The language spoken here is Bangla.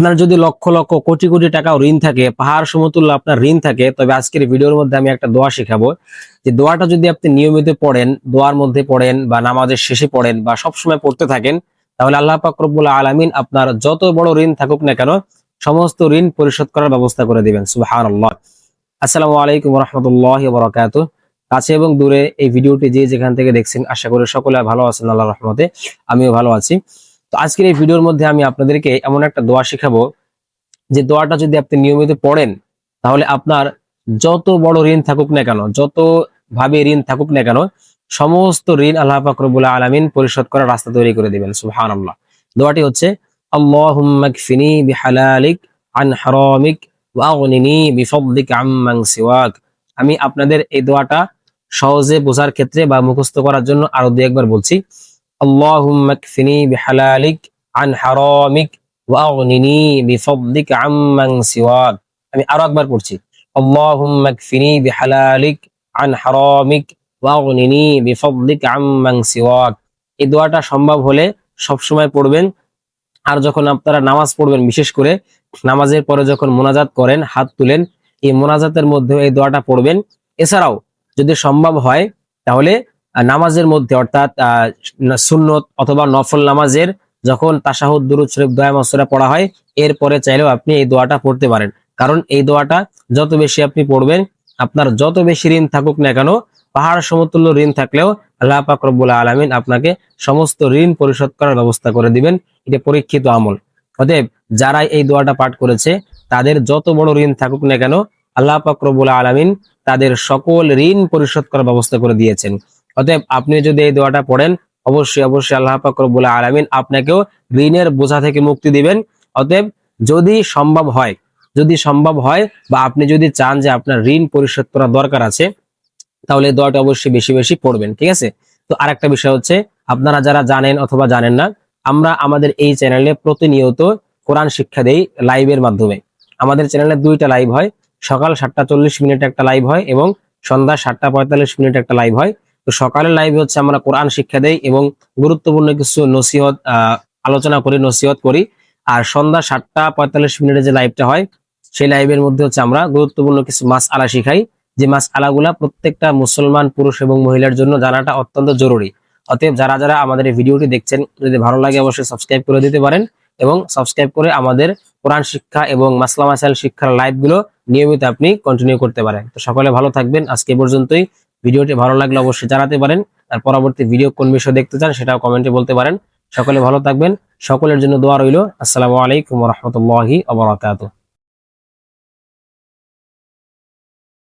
আপনার যদি লক্ষ লক্ষ কোটি কোটি টাকা ঋণ থাকে, পাহাড় সমতুল্য আপনার ঋণ থাকে, তবে আজকের ভিডিওর মধ্যে আমি একটা দোয়া শেখাবো। যে দোয়াটা যদি আপনি নিয়মিত পড়েন, দোয়ার মধ্যে পড়েন বা নামাজের শেষে পড়েন বা সবসময় পড়তে থাকেন, তাহলে আল্লাহ পাক রব্বুল আলামিন আপনার যত বড় ঋণ থাকুক না কেন, সমস্ত ঋণ পরিশোধ করার ব্যবস্থা করে দিবেন। সুবহানাল্লাহ। আসসালামু আলাইকুম রহমতুল্লাহ বরাকাত কাছে এবং দূরে এই ভিডিওটি যে যেখান থেকে দেখছেন, আশা করি সকলে ভালো আছেন আল্লাহ রহমতে, আমিও ভালো আছি। তো আজকের এই ভিডিওর মধ্যে আমি আপনাদেরকে এমন একটা দোয়া শেখাবো যে দোয়াটা যদি আপনি নিয়মিত পড়েন, তাহলে আপনার যত বড় ঋণ থাকুক না কেন যত ভাবে ঋণ থাকুক না কেন, সমস্ত ঋণ আল্লাহ ফাকরবুল আলমিন পরিশোধ করার রাস্তা তৈরি করে দিবেন সুহান আল্লাহ দোয়াটি হচ্ছে আল্লাহুম্মাকফিনি বিহালালিক আন হারামিক ওয়াগনিনি বিফদলিক আম্মান সিওয়াক। আমি আপনাদের এই দোয়াটা সহজে বোঝার ক্ষেত্রে বা মুখস্থ করার জন্য আরও দু একবার বলছি আল্লাহুম্মাকফিনি বিহালালিক আন হারামিক ওয়াগনিনি বিফদলিক আম্মান সিওয়াক আমি আরও একবার পড়ছি। আল্লাহুম্মাকফিনি বিহালালিক আন হারামিক ওয়াগনিনি বিফদলিক আম্মান সিওয়াক এই দোয়াটা সম্ভব হলে সবসময় পড়বেন। আর যখন আপনারা নামাজ পড়বেন, বিশেষ করে নামাজের পরে যখন মোনাজাত করেন, হাত তুলেন, এই মোনাজাতের মধ্যে এই দোয়াটা পড়বেন। এছাড়াও যদি সম্ভব হয়, তাহলে নামাজের মধ্যে, অর্থাৎ সুন্নত অথবা নফল নামাজের যখন তাসাহুদ দুরুদ শরীফ, দোয়া মসুরা পড়া হয়, এরপরে চাইলেও আপনি এই দোয়াটা পড়তে পারেন। কারণ এই দোয়াটা যত বেশি আপনি পড়বেন, আপনার যত বেশি ঋণ থাকুক না কেন, পাহাড় সমতুল্য ঋণ থাকলেও আল্লাহ পাক রব্বুল আলমিন আপনাকে সমস্ত ঋণ পরিশোধ করার ব্যবস্থা করে দিবেন। এটা পরীক্ষিত আমল। অতএব যারা এই দোয়াটা পাঠ করেছে, তাদের যত বড় ঋণ থাকুক না কেন, আল্লাহ পাক রব্বুল আলমিন তাদের সকল ঋণ পরিশোধ করার ব্যবস্থা করে দিয়েছেন। অতএব আপনি যদি এই দোয়াটা পড়েন, অবশ্যই অবশ্যই আল্লাহ পাক রব্বুল আলমিন আপনাকেও ঋণের বোঝা থেকে মুক্তি দিবেন। অতএব যদি সম্ভব হয়, যদি সম্ভব হয় বা আপনি যদি চান যে আপনার ঋণ পরিশোধ করা দরকার আছে, তাহলে এই দোয়াটা অবশ্যই বেশি বেশি পড়বেন, ঠিক আছে? তো আরেকটা বিষয় হচ্ছে, আপনারা যারা জানেন অথবা জানেন না, আমরা আমাদের এই চ্যানেলে প্রতিনিয়ত কোরআন শিক্ষা দেই লাইভের মাধ্যমে। আমাদের চ্যানেলে দুইটা লাইভ হয়, সকাল সাতটা চল্লিশ মিনিট একটা লাইভ হয় এবং সন্ধ্যা সাতটা পঁয়তাল্লিশ মিনিট একটা লাইভ হয়। তো সকালের লাইভে হচ্ছে আমরা কোরআন শিক্ষা দেই এবং গুরুত্বপূর্ণ কিছু নসিহত আলোচনা করি, নসিহত করি। আর সন্ধ্যা সাতটা পঁয়তাল্লিশ মিনিটে যে লাইভটা হয়, সেই লাইভের মধ্যে হচ্ছে আমরা গুরুত্বপূর্ণ কিছু মাস আলা শিখাই। যে মাস আলাগুলা প্রত্যেকটা মুসলমান, পুরুষ এবং মহিলার জন্য জানাটা অত্যন্ত জরুরি। অতএব যারা যারা আমাদের এই ভিডিওটি দেখছেন, যদি ভালো লাগে অবশ্যই সাবস্ক্রাইব করে দিতে পারেন এবং সাবস্ক্রাইব করে আমাদের কোরআন শিক্ষা এবং মাসলা মাসাইল শিক্ষার লাইভগুলো নিয়মিত আপনি কন্টিনিউ করতে পারেন। তো সকলে ভালো থাকবেন। আজকে পর্যন্তই। ভিডিওটি ভালো লাগলে অবশ্যই জানাতে পারেন। আর পরবর্তী ভিডিও কোন বিষয়ে দেখতে চান সেটাও কমেন্টে বলতে পারেন। সকলে ভালো থাকবেন। সকলের জন্য দোয়া রইল। আসসালামু আলাইকুম রহমতুল্লাহি আবরাকাতুহ